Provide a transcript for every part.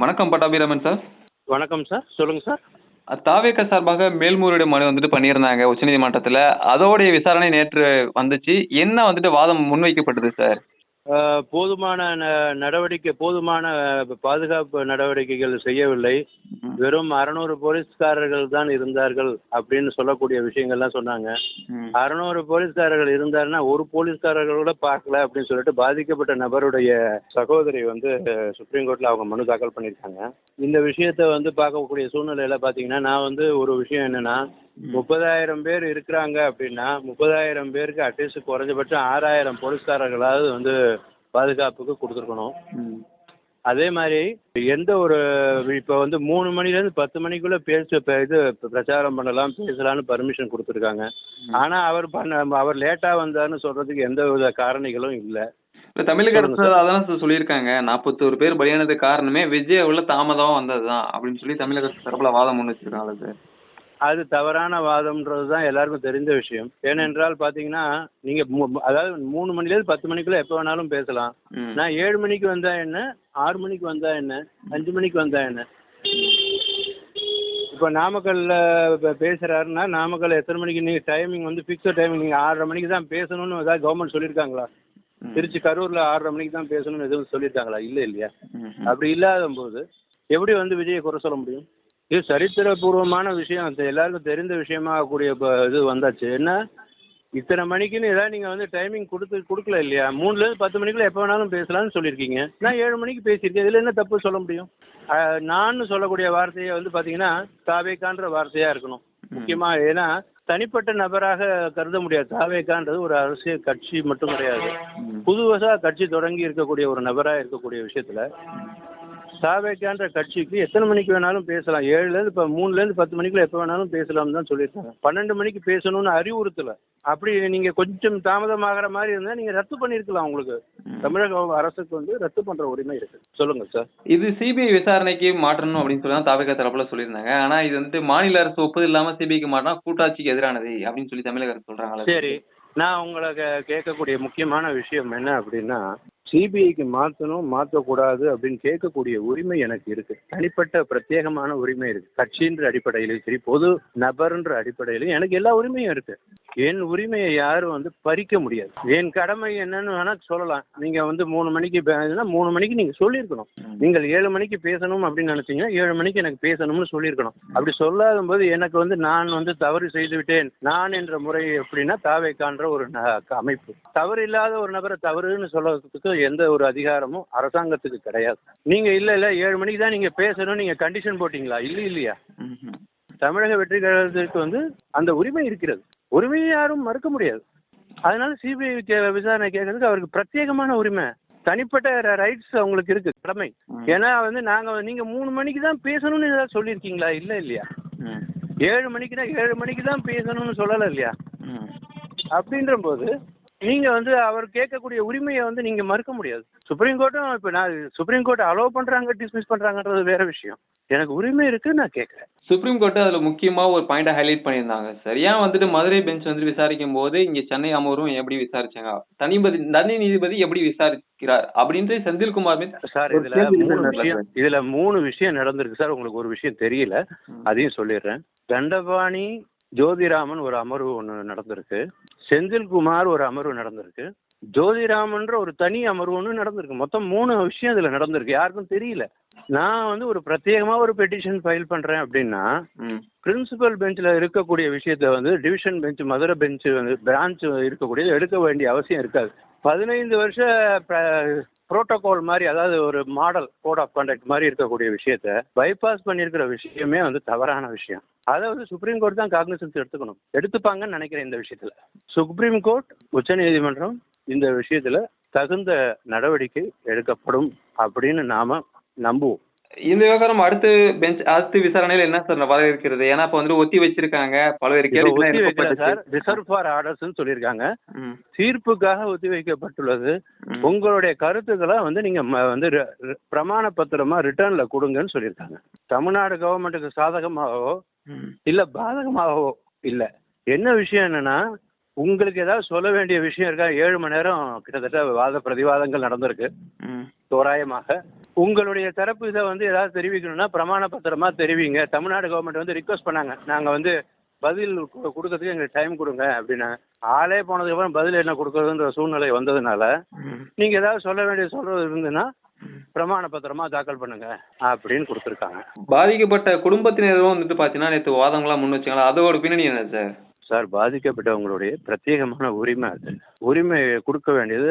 வணக்கம் பட்டாபிராமன் சார். வணக்கம் சார். சொல்லுங்க சார். தாவேக்க சார்பாக மேல்முறையீடு மனு வந்துட்டு பண்ணியிருந்தாங்க உச்சநீதிமன்றத்தில். அதோடைய விசாரணை நேற்று வந்துச்சு. என்ன வந்துட்டு வாதம் முன்வைக்கப்பட்டது சார்? போதுமான நடவடிக்கை போதுமான பாதுகாப்பு நடவடிக்கைகள் செய்யவில்லை. வெறும் அறநூறு போலீஸ்காரர்கள் தான் இருந்தார்கள் அப்படின்னு சொல்லக்கூடிய விஷயங்கள்லாம் சொன்னாங்க. அறநூறு போலீஸ்காரர்கள் இருந்தாருன்னா ஒரு போலீஸ்காரர்கள் கூட பார்க்கல அப்படின்னு சொல்லிட்டு பாதிக்கப்பட்ட நபருடைய சகோதரி வந்து சுப்ரீம் கோர்ட்ல அவங்க மனு தாக்கல் பண்ணியிருக்காங்க. இந்த விஷயத்தை வந்து பார்க்கக்கூடிய சூழ்நிலையில பாத்தீங்கன்னா நான் வந்து ஒரு விஷயம் என்னன்னா முப்பதாயிரம் பேர் இருக்கிறாங்க அப்படின்னா முப்பதாயிரம் பேருக்கு அட்லீஸ்ட் குறைஞ்சபட்சம் ஆறாயிரம் போலீஸ்காரர்களாவது வந்து பாதுகாப்புக்கு கொடுத்துருக்கணும். அதே மாதிரி எந்த ஒரு இப்போ வந்து மூணு மணிலேருந்து பத்து மணிக்குள்ள பேச இப்ப இது பிரச்சாரம் பண்ணலாம் பேசலாம்னு பர்மிஷன் கொடுத்துருக்காங்க. ஆனா அவர் பண்ண அவர் லேட்டா வந்தாருன்னு சொல்றதுக்கு எந்த வித காரணிகளும் இல்லை. இல்ல தமிழக அரசு அதான் சார் சொல்லியிருக்காங்க. நாற்பத்தோரு பேர் பலியானதுக்கு காரணமே விஜய் உள்ள தாமதம் வந்ததுதான் அப்படின்னு சொல்லி தமிழக அரசு தரப்புல வாதம் முன் வச்சிருக்காங்க சார். அது தவறான வாதம்ன்றது தான் எல்லாருக்கும் தெரிந்த விஷயம். ஏனென்றால் பார்த்தீங்கன்னா நீங்கள் அதாவது மூணு மணிலேருந்து பத்து மணிக்குள்ள எப்போ வேணாலும் பேசலாம். நான் ஏழு மணிக்கு வந்தா என்ன? ஆறு மணிக்கு வந்தா என்ன? அஞ்சு மணிக்கு வந்தா என்ன? இப்போ நாமக்கல்ல பேசுறாருன்னா நாமக்கல் எத்தனை மணிக்கு நீங்கள் டைமிங் வந்து ஃபிக்ஸட் டைமிங் நீங்கள் ஆறரை மணிக்கு தான் பேசணும்னு ஏதாவது கவர்மெண்ட் சொல்லியிருக்காங்களா. திருச்சி கரூரில் ஆறரை மணிக்கு தான் பேசணும்னு எதுவும் சொல்லியிருக்காங்களா? இல்லை இல்லையா. அப்படி இல்லாத போது எப்படி வந்து விஜயை குறை சொல்ல முடியும்? இது சரித்திரபூர்வமான விஷயம். அது எல்லாருக்கும் தெரிந்த விஷயமா கூடிய ப- இது வந்தாச்சு. என்ன? இத்தனை மணிக்குன்னு ஏதாவது நீங்கள் வந்து டைமிங் கொடுத்து கொடுக்கல இல்லையா? மூணுலேருந்து பத்து மணிக்குள்ள எப்போ வேணாலும் பேசலாம்னு சொல்லியிருக்கீங்க. நான் ஏழு மணிக்கு பேசியிருக்கேன். இதில் என்ன தப்பு சொல்ல முடியும்? நான் சொல்லக்கூடிய வார்த்தையை வந்து பார்த்தீங்கன்னா தாவேக்கான்ற வார்த்தையாக இருக்கணும். முக்கியமாக ஏன்னா தனிப்பட்ட நபராக கருத முடியாது. தாவேக்கான்றது ஒரு அரசியல் கட்சி மட்டும் கிடையாது. புதுவசா கட்சி தொடங்கி இருக்கக்கூடிய ஒரு நபரா இருக்கக்கூடிய விஷயத்துல சாவேக்கான்ற கட்சிக்கு எத்தனை மணிக்கு வேணாலும் பேசலாம். ஏழுல இருந்து இப்ப மூணுல இருந்து பத்து மணிக்குள்ள எப்ப வேணாலும் பேசலாம்னு தான் சொல்லியிருக்காங்க. பன்னெண்டு மணிக்கு பேசணும்னு அறிவுறுத்தல. அப்படி நீங்க கொஞ்சம் தாமதமாகற மாதிரி இருந்தா நீங்க ரத்து பண்ணிருக்கலாம் உங்களுக்கு. தமிழக அரசுக்கு வந்து ரத்து பண்ற உரிமை இருக்கு. சொல்லுங்க சார். இது சிபிஐ விசாரணைக்கு மாற்றணும் அப்படின்னு சொல்லி தான் தாவேக தரப்புல சொல்லியிருந்தாங்க. ஆனா இது வந்துட்டு மாநில அரசு ஒப்புதல் இல்லாம சிபிஐக்கு மாட்டினா கூட்டாட்சிக்கு எதிரானது அப்படின்னு சொல்லி தமிழக அரசு சொல்றாங்களா சரி. நான் உங்களை கே- கேட்கக்கூடிய முக்கியமான விஷயம் என்ன அப்படின்னா சிபிஐக்கு மாற்றணும் மாற்றக்கூடாது அப்படின்னு கேட்கக்கூடிய உரிமை எனக்கு இருக்கு. தனிப்பட்ட பிரத்யேகமான உரிமை இருக்கு. கட்சின்ற அடிப்படையிலும் சரி பொது நபர்ன்ற அடிப்படையிலும் எனக்கு எல்லா உரிமையும் இருக்கு. என் உரிமையை யாரும் வந்து பறிக்க முடியாது. என் கடமை என்னன்னு வேணா சொல்லலாம். நீங்க வந்து மூணு மணிக்கு மூணு மணிக்கு நீங்க சொல்லியிருக்கணும். நீங்கள் ஏழு மணிக்கு பேசணும் அப்படின்னு நினைச்சீங்கன்னா ஏழு மணிக்கு எனக்கு பேசணும்னு சொல்லியிருக்கணும். அப்படி சொல்லாத போது எனக்கு வந்து நான் வந்து தவறு செய்து விட்டேன். நான் என்ற முறை எப்படின்னா தாவேக்கான்ற ஒரு ந- அமைப்பு. தவறு இல்லாத ஒரு நபரை தவறுன்னு சொல்றதுக்கு எந்த ஒரு அதிகாரமும் அரசாங்கத்துக்கு கிடையாது. நீங்க இல்ல இல்ல ஏழு மணிக்கு தான் நீங்க பேசணும். நீங்க கண்டிஷன் போட்டீங்களா? இல்ல இல்லையா. தமிழக வெற்றி கழகத்திற்கு வந்து அந்த உரிமை இருக்கிறது. உரிமையை யாரும் மறுக்க முடியாது. அதனால சிபிஐ விசாரணை கேட்கறதுக்கு அவருக்கு பிரத்யேகமான உரிமை. தனிப்பட்ட ரைட்ஸ் அவங்களுக்கு இருக்கு கடமை. ஏன்னா வந்து நாங்க நீங்க மூணு மணிக்கு தான் பேசணும்னு ஏதாவது சொல்லியிருக்கீங்களா? இல்ல இல்லையா. ஏழு மணிக்குனா ஏழு மணிக்கு தான் பேசணும்னு சொல்லல இல்லையா. அப்படின்ற போது நீங்க வந்து அவர் கேட்கக்கூடிய உரிமையை வந்து நீங்க மறுக்க முடியாது. சுப்ரீம் கோர்ட்டும் இப்ப நான் சுப்ரீம் கோர்ட் அலோவ் பண்றாங்க டிஸ்மிஸ் பண்றாங்கன்றது வேற விஷயம். எனக்கு உரிமை இருக்கு நான் கேட்கறேன். சுப்ரீம் கோர்ட் அதுல முக்கியமா ஒரு பாயிண்ட ஹைலைட் பண்ணியிருந்தாங்க. சார் ஏன் வந்துட்டு மதுரை பெஞ்ச் வந்து விசாரிக்கும் போது இங்க சென்னை அமர்வும் எப்படி விசாரிச்சாங்க? தனிபதி தனி நீதிபதி எப்படி விசாரிக்கிறார்? அப்படின்ட்டு செந்தில்குமார் சார் இதுல மூணு விஷயம் இதுல மூணு விஷயம் நடந்திருக்கு சார். உங்களுக்கு ஒரு விஷயம் தெரியல. அதையும் சொல்லிடுறேன். தண்டபாணி ஜோதிராமன் ஒரு அமர்வு ஒன்று நடந்திருக்கு. செந்தில்குமார் ஒரு அமர்வு நடந்திருக்கு. ஜோதிராமன்ற ஒரு தனி அமர்வு ஒன்று நடந்திருக்கு. மொத்தம் மூணு விஷயம் இதுல நடந்திருக்கு. யாருக்கும் தெரியல. நான் வந்து ஒரு பிரத்யேகமா ஒரு பெட்டிஷன் ஃபைல் பண்றேன் அப்படின்னா. பிரின்சிபல் பெஞ்சில் இருக்கக்கூடிய விஷயத்த வந்து டிவிஷன் பெஞ்ச் மதுரை பெஞ்ச் வந்து பிரான்ச் இருக்கக்கூடியது எடுக்க வேண்டிய அவசியம் இருக்காது. பதினைந்து வருஷ புரோட்டோகால் மாதிரி அதாவது ஒரு மாடல் கோட் ஆஃப் கண்டக்ட் மாதிரி இருக்கக்கூடிய விஷயத்த பைபாஸ் பண்ணியிருக்கிற விஷயமே வந்து தவறான விஷயம். அதை வந்து சுப்ரீம் கோர்ட் தான் காக்னிசன்ஸ் எடுத்துக்கணும். எடுத்துப்பாங்கன்னு நினைக்கிறேன் இந்த விஷயத்துல. சுப்ரீம் கோர்ட் உச்ச நீதிமன்றம் இந்த விஷயத்துல தகுந்த நடவடிக்கை எடுக்கப்படும் அப்படின்னு நாம நம்புவோம். இந்த விவகாரம் அடுத்து பெஞ்ச் அடுத்து விசாரணையில என்ன சார் வர இருக்கிறது ஏன்னா இப்ப வந்து ஒத்தி வச்சிருக்காங்க பல்வேறு எழுப்பப்பட்டுச்சு. ரிசர்வ் ஃபார் ஆர்டர்ஸ் சொல்லியிருக்காங்க. தீர்ப்புக்காக ஒத்தி வைக்கப்பட்டுள்ளது. உங்களுடைய கருத்துக்களை வந்து நீங்க வந்து பிரமாண பத்திரமா ரிட்டர்ன்ல கொடுங்கன்னு சொல்லியிருக்காங்க தமிழ்நாடு கவர்மெண்ட்டுக்கு சாதகமாகவோ. இல்ல பாதகமாகவோ இல்ல என்ன விஷயம் என்னன்னா உங்களுக்கு ஏதாவது சொல்ல வேண்டிய விஷயம் இருக்கா ஏழு மணி நேரம் கிட்டத்தட்ட வாத பிரதிவாதங்கள் நடந்திருக்கு. தோராயமாக உங்களுடைய தரப்பு இதை வந்து ஏதாவது தெரிவிக்கணும்னா பிரமாண பத்திரமா தெரிவிங்க. தமிழ்நாடு கவர்மெண்ட் வந்து ரிக்வஸ்ட் பண்ணாங்க. நாங்க வந்து பதில் கொடுக்கறதுக்கு எங்களுக்கு டைம் கொடுங்க அப்படின்னாங்க ஆளே போனதுக்கு அப்புறம் பதில் என்ன கொடுக்கறதுன்ற சூழ்நிலை வந்ததுனால. நீங்க ஏதாவது சொல்ல வேண்டிய சொல்றது இருந்ததுன்னா பிரமாண பத்திரமா தாக்கல் பண்ணுங்க அப்படின்னு கொடுத்துருக்காங்க. பாதிக்கப்பட்ட குடும்பத்தினரும் வந்துட்டு பாத்தீங்கன்னா நேற்று வாதங்களாம் முன் வச்சாங்களா? அதோட பின்னணி என்ன சார்? சார் பாதிக்கப்பட்டவங்களுடைய பிரத்யேகமான உரிமை அது. உரிமை கொடுக்க வேண்டியது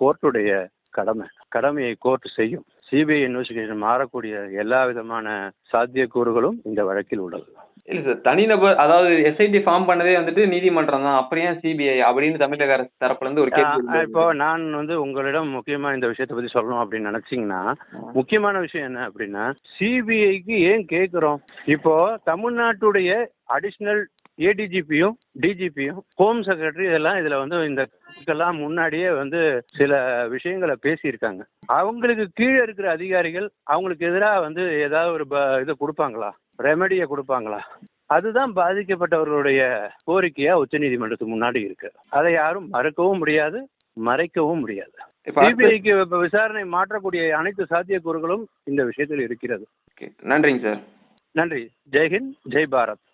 கோர்ட்டுடைய கடமை. கடமையை கோர்ட் செய்யும். சிபிஐ இன்வெஸ்டிகேஷன் மாறக்கூடிய எல்லா விதமான சாத்தியக்கூறுகளும் இந்த வழக்கில் உள்ளது. இல்ல சார் தனிநபர் அதாவது எஸ்ஐடி ஃபார்ம் பண்ணதே வந்துட்டு நீதிமன்றம் தான். அப்புறம் ஏன் சிபிஐ அப்படின்னு தமிழக அரசு தரப்புல இருந்து ஒரு கேள்வி. இப்போ நான் வந்து உங்களிடம் முக்கியமா இந்த விஷயத்தை பத்தி சொல்லணும் அப்படின்னு நினைச்சீங்கன்னா முக்கியமான விஷயம் என்ன அப்படின்னா சிபிஐக்கு ஏன் கேட்குறோம் இப்போ தமிழ்நாட்டுடைய அடிஷனல் ஏடிஜிபியும் டிஜிபியும் ஹோம் செக்ரட்டரி இதெல்லாம் இதுல வந்து இந்த இதுக்கெல்லாம் முன்னாடியே வந்து சில விஷயங்களை பேசியிருக்காங்க. அவங்களுக்கு கீழே இருக்கிற அதிகாரிகள் அவங்களுக்கு எதிராக வந்து ஏதாவது ஒரு இதை கொடுப்பாங்களா? ரெமெடியை கொடுப்பாங்களா? அதுதான் பாதிக்கப்பட்டவர்களுடைய கோரிக்கையா உச்சநீதிமன்றத்துக்கு முன்னாடி இருக்கு. அதை யாரும் மறுக்கவும் முடியாது மறைக்கவும் முடியாது. சிபிஐக்கு விசாரணை மாற்றக்கூடிய அனைத்து சாத்தியக்கூறுகளும் இந்த விஷயத்தில் இருக்கிறது. நன்றிங்க சார். நன்றி. ஜெய்ஹிந்த் ஜெய் பாரத்.